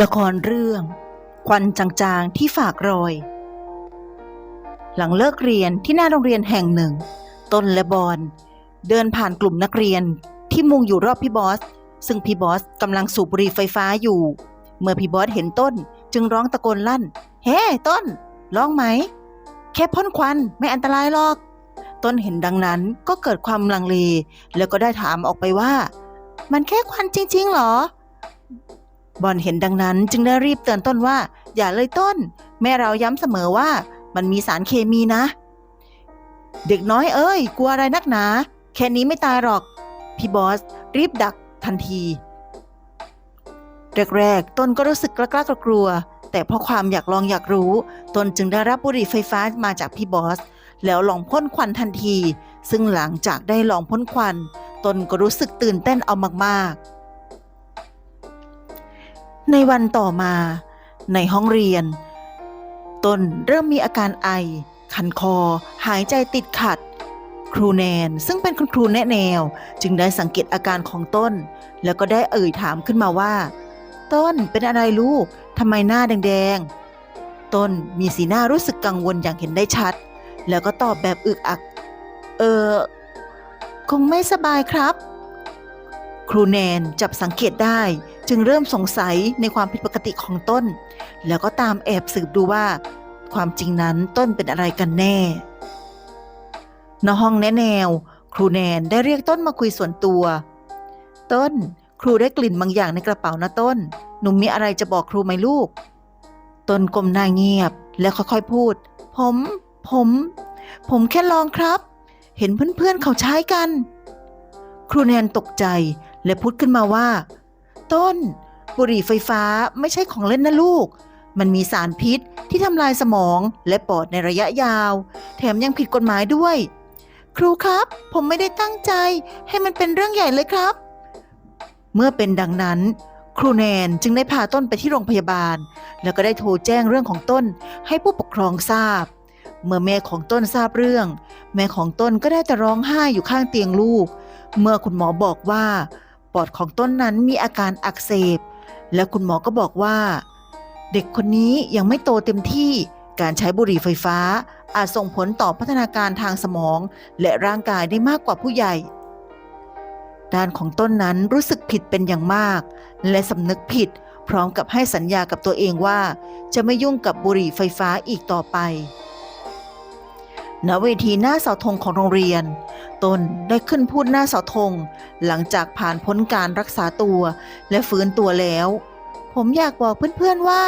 ละครเรื่อง ควันจางๆที่ฝากรอย หลังเลิกเรียนที่หน้าโรงเรียนแห่งหนึ่ง ต้นและบอลเดินผ่านกลุ่มนักเรียนที่มุงอยู่รอบพี่บอส ซึ่งพี่บอสกำลังสูบบุหรี่ไฟฟ้าอยู่ เมื่อพี่บอสเห็นต้นจึงร้องตะโกนลั่น เฮ้ต้น ร้องไหม แค่พ่นควันไม่อันตรายหรอก ต้นเห็นดังนั้นก็เกิดความลังเลแล้วก็ได้ถามออกไปว่า มันแค่ควันจริงๆหรอ บอลเห็นดังนั้นจึงได้รีบเตือนต้นว่า อย่าเลยต้น แม่เราย้ำเสมอว่ามันมีสารเคมีนะ เด็กน้อยเอ้ย กลัวอะไรนักหนา แค่นี้ไม่ตายหรอก พี่บอส รีบดักทันทีแรกๆต้นก็รู้สึกกล้ากลัวกลัว แต่เพราะความอยากลองอยากรู้ตนจึงได้รับบุหรี่ไฟฟ้ามาจากพี่บอส แล้วลองพ่นควันทันที ซึ่งหลังจากได้ลองพ่นควัน ตนก็รู้สึกตื่นเต้นเอามากๆ ในวันต่อมา ในห้องเรียนต้นเริ่มมีอาการไอ คันคอ หายใจติดขัด ครูแนนซึ่งเป็นคุณครูแนะแนว จึงได้สังเกตอาการของต้น แล้วก็ได้เอ่ยถามขึ้นมาว่า ต้นเป็นอะไรลูกทำไมหน้าแดงๆ ต้นมีสีหน้ารู้สึกกังวลอย่างเห็นได้ชัด แล้วก็ตอบแบบอึกอัก เออคงไม่สบายครับ ครูแนนจับสังเกตได้ จึงเริ่มสงสัยในความผิดปกติของต้น แล้วก็ตามแอบสืบดูว่า ความจริงนั้นต้นเป็นอะไรกันแน่ณห้องแนแนว ครูแนนได้เรียกต้นมาคุยส่วนตัว ต้น ครูได้กลิ่นบางอย่างในกระเป๋านะต้น หนุ่มมีอะไรจะบอกครูไหมลูก ต้นกลมหน้าเงียบ แล้วค่อยๆพูด ผม ผม ผมแค่ลองครับ เห็นเพื่อนๆเขาใช้กัน ครูแนนตกใจ และพูดขึ้นมาว่า ต้น บุหรี่ไฟฟ้าไม่ใช่ของเล่นนะลูก มันมีสารพิษที่ทำลายสมองและปอดในระยะยาว แถมยังผิดกฎหมายด้วย ครูครับ ผมไม่ได้ตั้งใจ ให้มันเป็นเรื่องใหญ่เลยครับ เมื่อเป็นดังนั้น ครูแนนจึงได้พาต้นไปที่โรงพยาบาล แล้วก็ได้โทรแจ้งเรื่องของต้นให้ผู้ปกครองทราบเมื่อแม่ของต้นทราบเรื่อง แม่ของต้นก็ได้แต่ร้องไห้อยู่ข้างเตียงลูก เมื่อคุณหมอบอกว่า อดของต้นนั้นมีอาการอักเสบ และคุณหมอก็บอกว่า เด็กคนนี้ยังไม่โตเต็มที่การใช้บุหรี่ไฟฟ้าอาจส่งผลต่อพัฒนาการทางสมอง และร่างกายได้มากกว่าผู้ใหญ่ ด้านของต้นนั้นรู้สึกผิดเป็นอย่างมาก และสำนึกผิด พร้อมกับให้สัญญากับตัวเองว่า จะไม่ยุ่งกับบุหรี่ไฟฟ้าอีกต่อไป ณเวทีหน้าเสาธงของโรงเรียน ตนได้ขึ้นพูดหน้าเสาธง หลังจากผ่านพ้นการรักษาตัวและฟื้นตัวแล้ว ผมอยากบอกเพื่อนๆว่า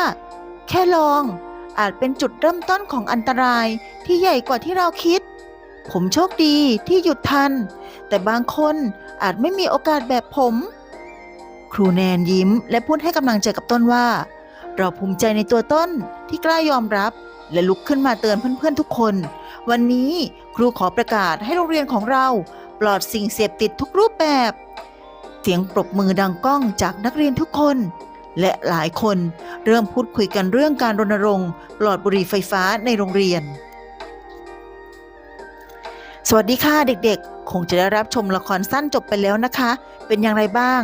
แค่ลองอาจเป็นจุดเริ่มต้นของอันตรายที่ใหญ่กว่าที่เราคิด ผมโชคดีที่หยุดทัน แต่บางคนอาจไม่มีโอกาสแบบผม ครูแนนยิ้มและพูดให้กำลังใจกับต้นว่า เราภูมิใจในตัวต้นที่กล้ายอมรับ และลุกขึ้นมาเตือนเพื่อนๆทุกคน วันนี้ครูขอประกาศให้โรงเรียนของเรา ปลอดสิ่งเสพติดทุกรูปแบบ เสียงปรบมือดังก้องจากนักเรียนทุกคน และหลายคนเริ่มพูดคุยกันเรื่องการรณรงค์ปลอดบุหรี่ไฟฟ้าในโรงเรียน สวัสดีค่ะเด็กๆ คงจะได้รับชมละครสั้นจบไปแล้วนะคะ เป็นอย่างไรบ้าง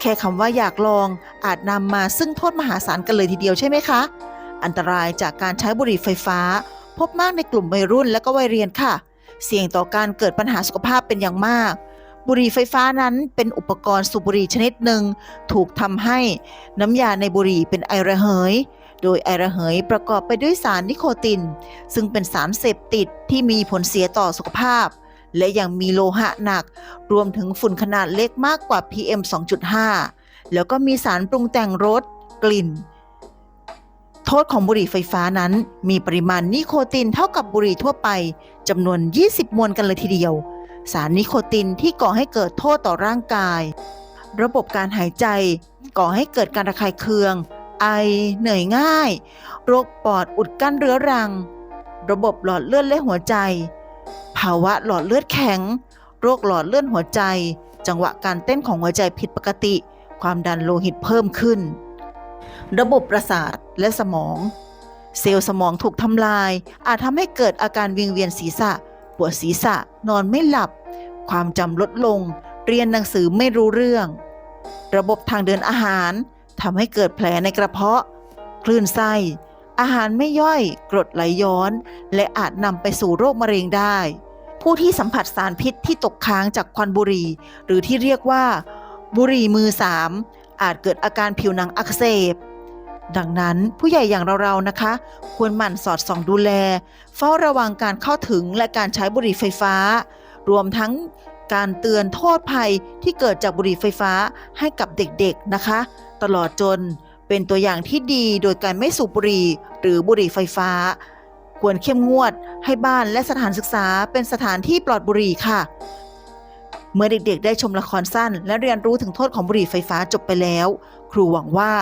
แค่คำว่าอยากลองอาจนำมาซึ่งโทษมหาศาลกันเลยทีเดียวใช่ไหมคะ อันตรายจากการใช้บุหรี่ไฟฟ้า พบมากในกลุ่มวัยรุ่นและก็วัยเรียนค่ะ เสี่ยงต่อการเกิดปัญหาสุขภาพเป็นอย่างมาก บุหรี่ไฟฟ้านั้นเป็นอุปกรณ์สูบบุหรี่ชนิดหนึ่ง ถูกทำให้น้ำยาในบุหรี่เป็นไอระเหย โดยไอระเหยประกอบไปด้วยสารนิโคติน ซึ่งเป็นสารเสพติดที่มีผลเสียต่อสุขภาพ และยังมีโลหะหนัก รวมถึงฝุ่นขนาดเล็กมากกว่า PM 2.5แล้วก็มีสารปรุงแต่งรสกลิ่น ษของบุหรี่ไฟฟ้านั้น มีปริมาณนิโคตินเท่ากับบุหรี่ทั่วไปจำนวน 20 มวลกันเลยทีเดียว สารนิโคตินที่ก่อให้เกิดโทษต่อร่างกาย ระบบการหายใจ ก่อให้เกิดการระคายเคือง ไอ เหนื่อยง่าย โรคปอดอุดกั้นเรื้อรัง ระบบหลอดเลือดและหัวใจ ภาวะหลอดเลือดแข็ง โรคหลอดเลือดหัวใจ จังหวะการเต้นของหัวใจผิดปกติ ความดันโลหิตเพิ่มขึ้น ระบบประสาทและสมอง เซลล์สมองถูกทำลาย อาจทำให้เกิดอาการวิงเวียนศีรษะ ปวดศีรษะนอนไม่หลับ ความจำลดลง เรียนหนังสือไม่รู้เรื่อง ระบบทางเดินอาหารทำให้เกิดแผลในกระเพาะ คลื่นไส้ อาหารไม่ย่อย กรดไหลย้อน และอาจนำไปสู่โรคมะเร็งได้ ผู้ที่สัมผัสสารพิษที่ตกค้างจากควันบุหรี่ หรือที่เรียกว่า บุหรี่มือสามอาจเกิดอาการผิวหนังอักเสบ ดังนั้นผู้ใหญ่อย่างเราๆนะคะ ควรหมั่นสอดส่องดูแล เฝ้าระวังการเข้าถึงและการใช้บุหรี่ไฟฟ้า รวมทั้งการเตือนโทษภัยที่เกิดจากบุหรี่ไฟฟ้าให้กับเด็กๆนะคะ ตลอดจนเป็นตัวอย่างที่ดีโดยการไม่สูบบุหรี่หรือบุหรี่ไฟฟ้า ควรเข้มงวดให้บ้านและสถานศึกษาเป็นสถานที่ปลอดบุหรี่ค่ะ เมื่อเด็กๆ ได้ชมละครสั้น และเรียนรู้ถึงโทษของบุหรี่ไฟฟ้าจบไปแล้ว ครูหวังว่า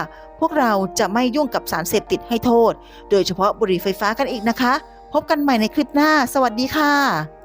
พวกเราจะไม่ยุ่งกับสารเสพติดให้โทษ โดยเฉพาะบุหรี่ไฟฟ้ากันอีกนะคะ พบกันใหม่ในคลิปหน้า สวัสดีค่ะ